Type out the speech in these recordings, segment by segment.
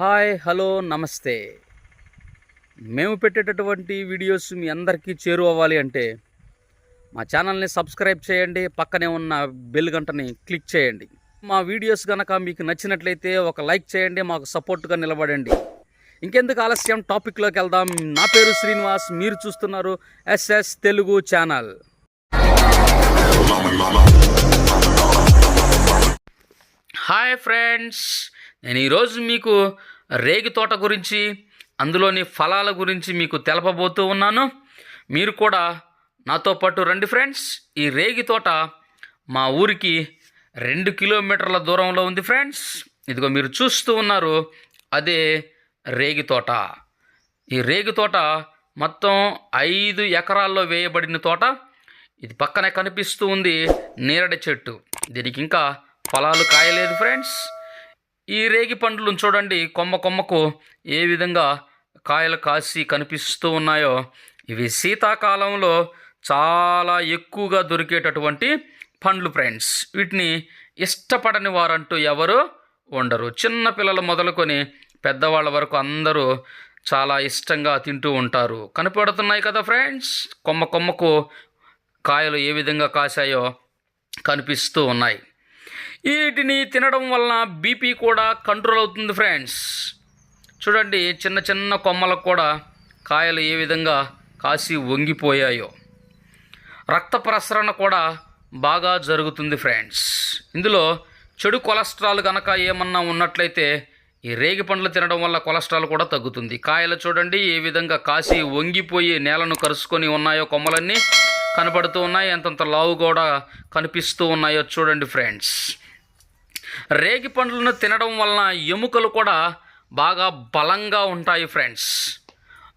Hi hello నమస్తే. మేము పెట్టేటటువంటి వీడియోస్ మీ అందరికీ చేరువవ్వాలి అంటే మా ఛానల్ని సబ్స్క్రైబ్ చేయండి పక్కనే ఉన్న బెల్ గంటని క్లిక్ చేయండి. మా వీడియోస్ కనుక మీకు నచ్చినట్లయితే ఒక లైక్ చేయండి మాకు సపోర్ట్గా నిలబడండి. ఇంకెందుకు ఆలస్యం? టాపిక్లోకి వెళ్దాం. నా పేరు శ్రీనివాస్. మీరు చూస్తున్నారు SS Telugu channel. Hi friends. నేను ఈరోజు మీకు రేగి తోట గురించి అందులోని ఫలాల గురించి మీకు తెలపబోతూ ఉన్నాను. మీరు కూడా నాతో పాటు రండి ఫ్రెండ్స్. ఈ రేగి తోట మా ఊరికి రెండు కిలోమీటర్ల దూరంలో ఉంది ఫ్రెండ్స్. ఇదిగో మీరు చూస్తూ ఉన్నారు అదే రేగి తోట. ఈ రేగి తోట మొత్తం ఐదు ఎకరాల్లో వేయబడిన తోట. ఇది పక్కనే కనిపిస్తూ ఉంది నేరడి చెట్టు. దీనికి ఇంకా ఫలాలు కాయలేదు ఫ్రెండ్స్. ఈ రేగి పండ్లను చూడండి. కొమ్మ కొమ్మకు ఏ విధంగా కాయలు కాసి కనిపిస్తూ ఉన్నాయో. ఇవి శీతాకాలంలో చాలా ఎక్కువగా దొరికేటటువంటి పండ్లు ఫ్రెండ్స్. వీటిని ఇష్టపడని వారంటూ ఎవరు ఉండరు. చిన్న పిల్లలు మొదలుకొని పెద్దవాళ్ళ వరకు అందరూ చాలా ఇష్టంగా తింటూ ఉంటారు. కనపడుతున్నాయి కదా ఫ్రెండ్స్? కొమ్మ కొమ్మకు కాయలు ఏ విధంగా కాశాయో కనిపిస్తూ ఉన్నాయి. వీటిని తినడం వలన బీపీ కూడా కంట్రోల్ అవుతుంది ఫ్రెండ్స్. చూడండి చిన్న చిన్న కొమ్మలకు కూడా కాయలు ఏ విధంగా కాసి వంగిపోయాయో. రక్త ప్రసరణ కూడా బాగా జరుగుతుంది ఫ్రెండ్స్. ఇందులో చెడు కొలెస్ట్రాల్ కనుక ఏమన్నా ఉన్నట్లయితే ఈ రేగి పండ్లు తినడం వల్ల కొలెస్ట్రాల్ కూడా తగ్గుతుంది. కాయలు చూడండి ఏ విధంగా కాసి వంగిపోయి నేలను కరుసుకొని ఉన్నాయో కొమ్మలన్నీ కనపడుతూ ఉన్నాయి. ఎంతంత లావు కూడా కనిపిస్తూ ఉన్నాయో చూడండి ఫ్రెండ్స్. రేగి పండ్లను తినడం వలన ఎముకలు కూడా బాగా బలంగా ఉంటాయి ఫ్రెండ్స్.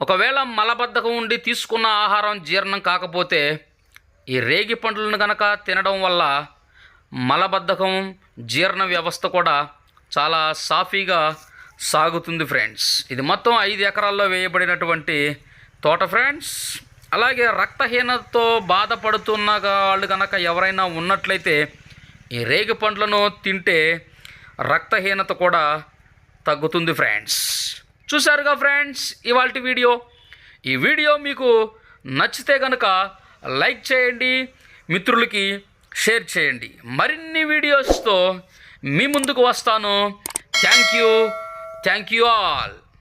ఒకవేళ మలబద్ధకం ఉండి తీసుకున్న ఆహారం జీర్ణం కాకపోతే ఈ రేగి పండ్లను కనుక తినడం వల్ల మలబద్ధకం జీర్ణ వ్యవస్థ కూడా చాలా సాఫీగా సాగుతుంది ఫ్రెండ్స్. ఇది మొత్తం ఐదు ఎకరాల్లో వేయబడినటువంటి తోట ఫ్రెండ్స్. అలాగే రక్తహీనతతో బాధపడుతున్న వాళ్ళు కనుక ఎవరైనా ఉన్నట్లయితే ఈ రేగి పండ్లను తింటే రక్తహీనత కూడా తగ్గుతుంది ఫ్రెండ్స్. చూశారుగా ఫ్రెండ్స్ ఇవాళ వీడియో. ఈ వీడియో మీకు నచ్చితే కనుక లైక్ చేయండి మిత్రులకి షేర్ చేయండి. మరిన్ని వీడియోస్తో మీ ముందుకు వస్తాను. Thank you. Thank you all.